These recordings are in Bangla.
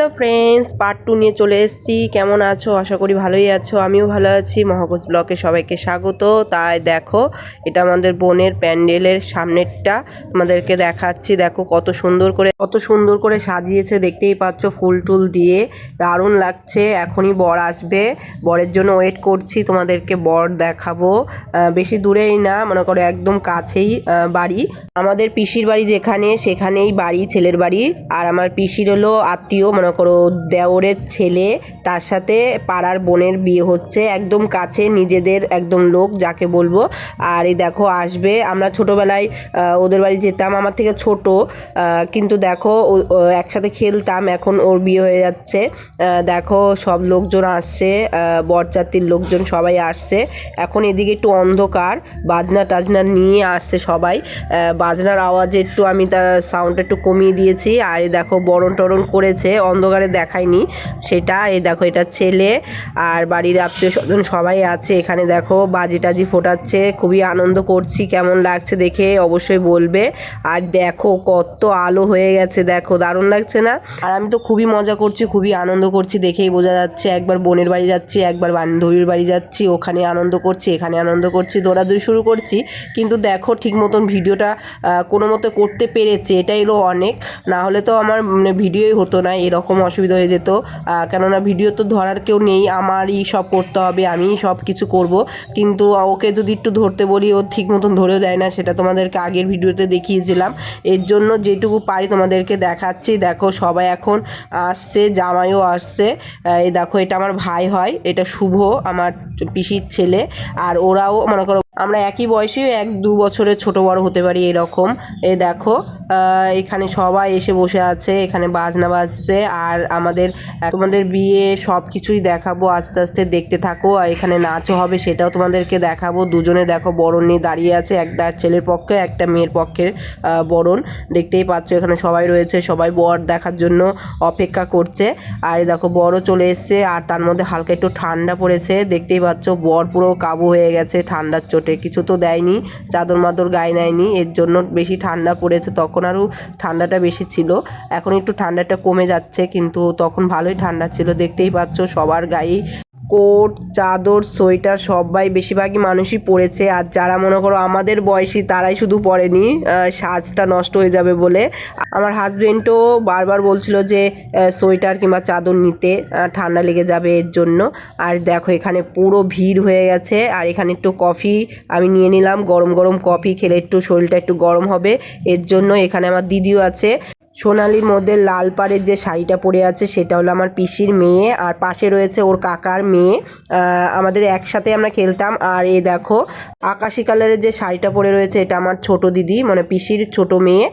হ্যালো ফ্রেন্ডস পার্ট টু নিয়ে চলে এসেছি। কেমন আছো? আশা করি ভালোই আছো। আমিও ভালো আছি। মহাকোষ ব্লকে সবাইকে স্বাগত। তাই দেখো, এটা আমাদের বোনের প্যান্ডেলের সামনেরটা। আমাদেরকে দেখাচ্ছি। দেখো কত সুন্দর করে, কত সুন্দর করে সাজিয়েছে। দেখতেই পাচ্ছ ফুল টুল দিয়ে। দারুণ লাগছে। এখনই বর আসবে। বরের জন্য ওয়েট করছি। তোমাদেরকে বর দেখাবো। বেশি দূরেই না, মনে করো একদম কাছেই বাড়ি। আমাদের পিসির বাড়ি যেখানে, সেখানেই বাড়ি, ছেলের বাড়ি। আর আমার পিসির হলো আত্মীয়, মনে করো, দেওরের ছেলে, তার সাথে পাড়ার বোনের বিয়ে হচ্ছে, একদম কাছে নিজেদের একদম লোক, যাকে বলব। আর এই দেখো, আসবে, আমরা ছোটোবেলায় ওদের বাড়ি যেতাম, আমার থেকে ছোট কিন্তু দেখো একসাথে খেলতাম, এখন ওর বিয়ে হয়ে যাচ্ছে। দেখো, সব লোকজন আসছে বরযাত্রীর লোকজন সবাই আসছে। এখন এদিকে একটু অন্ধকার, বাজনা টাজনা নিয়ে আসছে সবাই। বাজনার আওয়াজে একটু আমি তার সাউন্ডটা একটু কমিয়ে দিয়েছি। আর দেখো, বরণ টরণ করেছে অন্ধকারে দেখায়নি। সেটা, এই দেখো, এটা ছেলে আর বাড়ির আত্মীয় স্বজন সবাই আছে। এখানে দেখো বাজি টাজি ফোটাচ্ছে। খুবই আনন্দ করছি, কেমন লাগছে দেখে অবশ্যই বলবে। আর দেখো, কত আলো হয়ে গেছে, দেখো, দারুণ লাগছে না? আর আমি তো খুবই মজা করছি, খুবই আনন্দ করছি, দেখেই বোঝা যাচ্ছে। একবার বোনের বাড়ি যাচ্ছি, একবার বান্ধবীর বাড়ি যাচ্ছি, ওখানে আনন্দ করছি, এখানে আনন্দ করছি, দৌড়াদৌড়ি শুরু করছি। কিন্তু দেখো, ঠিক মতন ভিডিওটা কোনো মতো করতে পেরেছে, এটাই হলো অনেক। না হলে তো আমার মানে ভিডিওই হতো না, এরকম অসুবিধা হয়ে যেত। কেননা ভিডিও তো ধরার কেউ নেই, আমারই সব করতে হবে, আমিই সব কিছু করব। কিন্তু ওকে যদি একটু ধরতে বলি, ও ঠিক মতন ধরেও দেয় না, সেটা তোমাদেরকে আগের ভিডিওতে দেখিয়েছিলাম। এর জন্য যেটুকু পারি তোমাদেরকে দেখাচ্ছি। দেখো সবাই এখন আসছে, জামাইও আসছে। এই দেখো, এটা আমার ভাই হয়, এটা শুভ, আমার পিসির ছেলে। আর ওরাও, মনে করো আমরা একই বয়সী এক দু বছরের ছোট বড় হতে পারি এরকম। এ দেখো এখানে সবাই এসে বসে আছে, এখানে বাজনা বাজছে, আর আমাদের, তোমাদের বিয়ে সব কিছুই দেখাবো, আস্তে আস্তে দেখতে থাকো, আর এখানে নাচও হবে, সেটাও তোমাদেরকে দেখাবো। দুজনে দেখো বরণ নিয়ে দাঁড়িয়ে আছে একটা ছেলের পক্ষে, একটা মেয়ের পক্ষের বরণ। দেখতেই পাচ্ছ, এখানে সবাই রয়েছে, সবাই বর দেখার জন্য অপেক্ষা করছে। আর দেখো, বরও চলে এসছে, আর তার মধ্যে হালকা একটু ঠান্ডা পড়েছে, দেখতেই পাচ্ছ, বর পুরো কাবু হয়ে গেছে ঠান্ডার চোটে কিছু তো দেয়নি চাদর মাদর গায়ে নেয়নি, এর জন্য বেশি ঠান্ডা পড়েছে, তখন আরও ঠান্ডাটা বেশি ছিল, এখন একটু ঠান্ডাটা কমে যাচ্ছে, কিন্তু তখন ভালোই ঠান্ডা ছিল, দেখতেই পাচ্ছ সবার গায়েই কোট, চাদর, সোয়েটার সবাই বেশিরভাগই মানুষই পরেছে। আর যারা মনে করো আমাদের বয়সী, তারাই শুধু পরেনি। সাজটা নষ্ট হয়ে যাবে বলে। আমার হাজবেন্ডও বারবার বলছিল যে সোয়েটার কিংবা চাদর নিতে ঠান্ডা লেগে যাবে এর জন্য। আর দেখো, এখানে পুরো ভিড় হয়ে গেছে। আর এখানে একটু কফি আমি নিয়ে নিলাম। গরম গরম কফি খেলে একটু শরীরটা একটু গরম হবে। এর জন্য এখানে আমার দিদিও আছে। সোনালির মধ্যে লাল পাড়ের যে শাড়িটা পরে আছে, সেটা হলো আমার পিসির মেয়ে। আর পাশে রয়েছে ওর কাকার মেয়ে। আমাদের একসাথে আমরা খেলতাম। আর এ দেখো, আকাশি কালারের যে শাড়িটা পরে রয়েছে, এটা আমার ছোট দিদি মানে পিসির ছোট মেয়ে।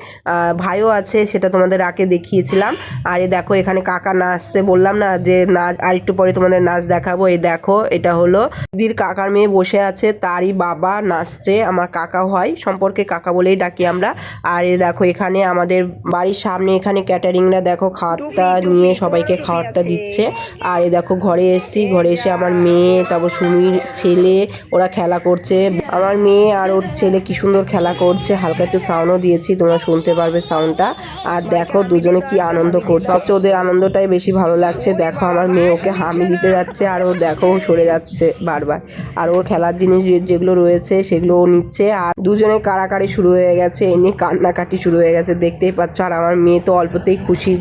ভাইও আছে, সেটা তোমাদের আগে দেখিয়েছিলাম। আর এ দেখো, এখানে কাকা নাচছে বললাম না যে নাচ আর একটু পরে তোমাদের নাচ দেখাবো। এই দেখো, এটা হলো দিদির কাকার মেয়ে বসে আছে, তারই বাবা নাচছে। আমার কাকা হয়, সম্পর্কে কাকা বলেই ডাকি আমরা। আর এ দেখো, এখানে আমাদের বাড়ির সামনে এখানে ক্যাটারিংরা দেখো খাওয়ারটা নিয়ে সবাইকে খাওয়ারটা দিচ্ছে। আর এই দেখো ঘরে এসছি ঘরে এসে আমার মেয়ে তারপর সুমির ছেলে ওরা খেলা করছে। আমার মেয়ে আর ওর ছেলে কি সুন্দর খেলা করছে, হালকা একটু সাউন্ডও দিয়েছি, তোমরা শুনতে পারবে সাউন্ডটা আর দেখো দুজনে কি আনন্দ করছে। সবচেয়ে ওদের আনন্দটাই বেশি ভালো লাগছে। দেখো আমার মেয়ে ওকে হামি দিতে যাচ্ছে, আর ও দেখো ও সরে যাচ্ছে বারবার। আর ওর খেলার জিনিস যেগুলো রয়েছে সেগুলো ও নিচ্ছে। আর দুজনে কাড়াকাড়ি শুরু হয়ে গেছে, এমনি কান্নাকাটি শুরু হয়ে গেছে, দেখতেই পাচ্ছ। আর আমার মেয়ে তো অল্পতেই খুশি।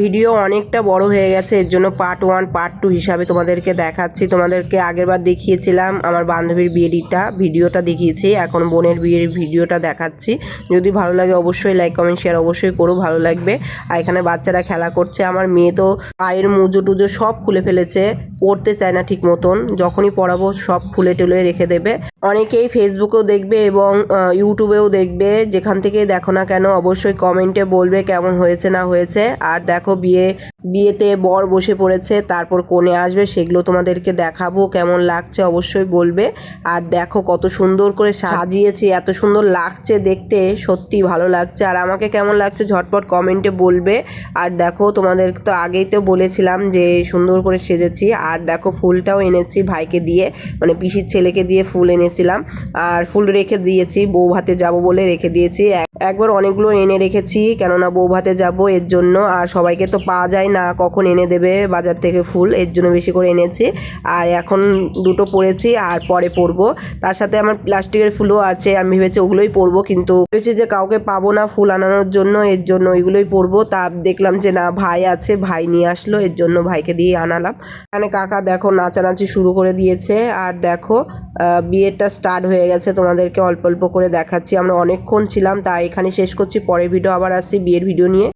ভিডিও অনেকটা বড় হয়ে গেছে, এর জন্য পার্ট ওয়ান পার্ট টু হিসাবে তোমাদেরকে দেখাচ্ছি। তোমাদেরকে আগেরবার দেখিয়েছিলাম আমার বান্ধবীর বিয়েটা ভিডিওটা দেখিয়েছি, এখন বোনের বিয়ের ভিডিওটা দেখাচ্ছি। যদি ভালো লাগে অবশ্যই লাইক কমেন্ট শেয়ার অবশ্যই করো, ভালো লাগবে। আর এখানে বাচ্চারা খেলা করছে, আমার মেয়ে তো পায়ের মুজো টুজো সব খুলে ফেলেছে, পড়তে চায় না ঠিক মতন, যখনই পড়াবো সব খুলে টুলে রেখে দেবে। অনেকেই ফেসবুকেও দেখবে এবং ইউটিউবেও দেখবে, যেখান থেকে দেখো না কেন, অবশ্যই কমেন্টে বলবে কেমন হয়েছে না হয়েছে। আর দেখো বিয়ে, বিয়েতে বর বসে পড়েছে, তারপর কোণে আসবে, সেগুলো তোমাদেরকে দেখাবো, কেমন লাগছে অবশ্যই বলবে। আর দেখো কত সুন্দর করে সাজিয়েছি, এত সুন্দর লাগছে দেখতে, সত্যি ভালো লাগছে। আর আমাকে কেমন লাগছে ঝটপট কমেন্টে বলবে। আর দেখো তোমাদের তো আগেই তো বলেছিলাম যে সুন্দর করে সেজেছি, আর দেখো ফুলটাও এনেছি ভাইকে দিয়ে মানে পিসির ছেলেকে দিয়ে ফুল এনেছিলাম। আর ফুল রেখে দিয়েছি, বউ ভাতে যাব বলে রেখে দিয়েছি। একবার অনেকগুলো এনে রেখেছি, কেননা বৌভাতে যাব এর জন্য। আর সবাইকে তো পাওয়া যায় না কখন এনে দেবে বাজার থেকে ফুল, এর জন্য বেশি করে এনেছি। আর এখন দুটো পড়েছি আর পরে পরবো। তার সাথে আমার প্লাস্টিকের ফুলও আছে, আমি ভেবেছি ওগুলোই পরবো, কিন্তু ভেবেছি যে কাউকে পাবো না ফুল আনানোর জন্য, এর জন্য ওইগুলোই পরবো। তা দেখলাম যে না, ভাই আছে, ভাই নিয়ে আসলো, এর জন্য ভাইকে দিয়ে আনালাম। এখানে কাকা দেখো, নাচানাচি শুরু করে দিয়েছে। আর দেখো বিয়েটা স্টার্ট হয়ে গেছে, তোমাদেরকে অল্প অল্প করে দেখাচ্ছি। আমরা অনেকক্ষণ ছিলাম তাই এখানে শেষ করছি পরের ভিডিও আবার আসছি বিয়ের ভিডিও নিয়ে।